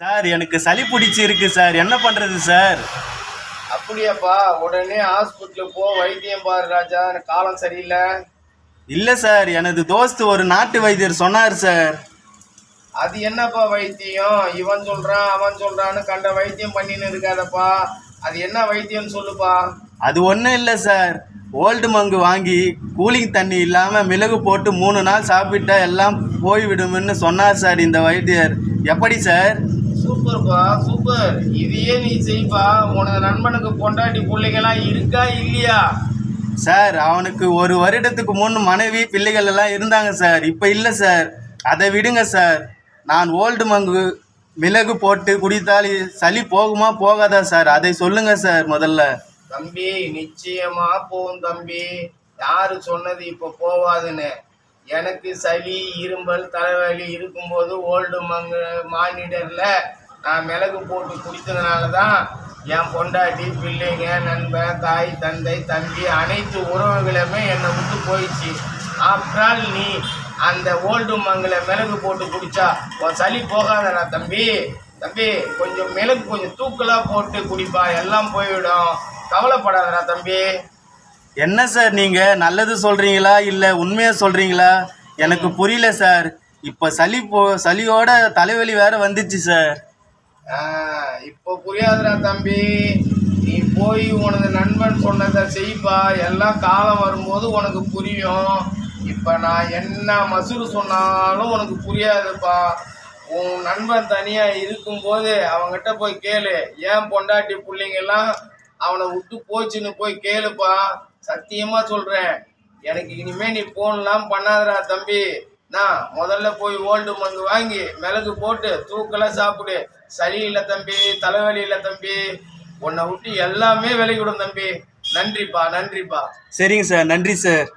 Sir எனக்கு சளி பிடிச்சி இருக்கு சார். என்ன பண்றது சார்? அப்படியாப்பா உடனே ஹாஸ்பிட்டலுக்கு போ வைத்தியம் பாரு ராஜா. எனக்கு காலம் சரியில்லை. இல்ல சார் எனது தோஸ்து ஒரு நாட்டு வைத்தியர் சொன்னார் சார். அது என்னப்பா வைத்தியம்? இவன் சொல்றான் அவன் சொல்றான்னு கண்ட வைத்தியம் பண்ணின்னு இருக்காதப்பா. அது என்ன வைத்தியம்னு சொல்லுப்பா. அது ஒன்றும் இல்லை சார். ஓல்டு மங்கு வாங்கி கூலிங் தண்ணி இல்லாமல் மிளகு போட்டு மூணு நாள் சாப்பிட்டா எல்லாம் போய்விடும்னு சொன்னார் சார் இந்த வைத்தியர். எப்படி சார்? சூப்பர்ப்பா சூப்பர். இதையே நீ செய்ப்பா. உனது நண்பனுக்கு பொண்டாட்டி பிள்ளைங்கலாம் இருக்கா இல்லையா? சார் அவனுக்கு ஒரு வருடத்துக்கு முன் மனைவி பிள்ளைகள் எல்லாம் இருந்தாங்க சார். இப்போ இல்லை சார். அதை விடுங்க சார். நான் ஓல்டு மங்கு மிளகு போட்டு குடித்தால் சளி போகுமா போகாதா சார்? அதை சொல்லுங்க சார் முதல்ல. தம்பி நிச்சயமா போகும் தம்பி. யாரு சொன்னது இப்ப போவாதுன்னு? எனக்கு சளி இரும்பல் தலைவலி இருக்கும்போது ஓல்டு மங்கு மானிடரில் நான் மிளகு போட்டு குடித்ததுனால தான் என் பொண்டாட்டி பிள்ளைங்க நண்பன் தாய் தந்தை தம்பி அனைத்து உறவுகளுமே என்னை விட்டு போயிடுச்சு. ஆஃப்டர் நீ அந்த ஓல்டு மங்கில் மிளகு போட்டு குடிச்சா உன் சளி போகாதடா தம்பி. தம்பி கொஞ்சம் மிளகு கொஞ்சம் தூக்கலாக போட்டு குடிப்பா. எல்லாம் போய்விடும். கவலைப்படாதடா தம்பி. என்ன சார் நீங்கள் நல்லது சொல்கிறீங்களா இல்லை உண்மையாக சொல்கிறீங்களா எனக்கு புரியல சார். இப்போ சளி போ சளியோட தலைவலி வேற வந்துச்சு சார். இப்போ புரியாதுடா தம்பி. நீ போய் உனது நண்பன் சொன்னதை செய்ப்பா. எல்லாம் காலம் வரும்போது உனக்கு புரியும். இப்போ நான் என்ன மசூரு சொன்னாலும் உனக்கு புரியாதுப்பா. உன் நண்பன் தனியாக இருக்கும்போது அவங்ககிட்ட போய் கேளு. ஏன் பொண்டாட்டி பிள்ளைங்கெல்லாம் அவனை விட்டு போச்சுன்னு போய் கேளுப்பா. சத்தியமாக சொல்கிறேன் எனக்கு இனிமே நீ ஃபோன்லாம் பண்ணாதடா தம்பி. நான் முதல்ல போய் ஓல்டு மருந்து வாங்கி மிளகு போட்டு தூக்கெல்லாம் சாப்பிடு. சளி இல்லை தம்பி தலைவலி இல்லை தம்பி. உன்னை விட்டு எல்லாமே விலகிவிடும் தம்பி. நன்றிப்பா நன்றிப்பா. சரிங்க சார் நன்றி சார்.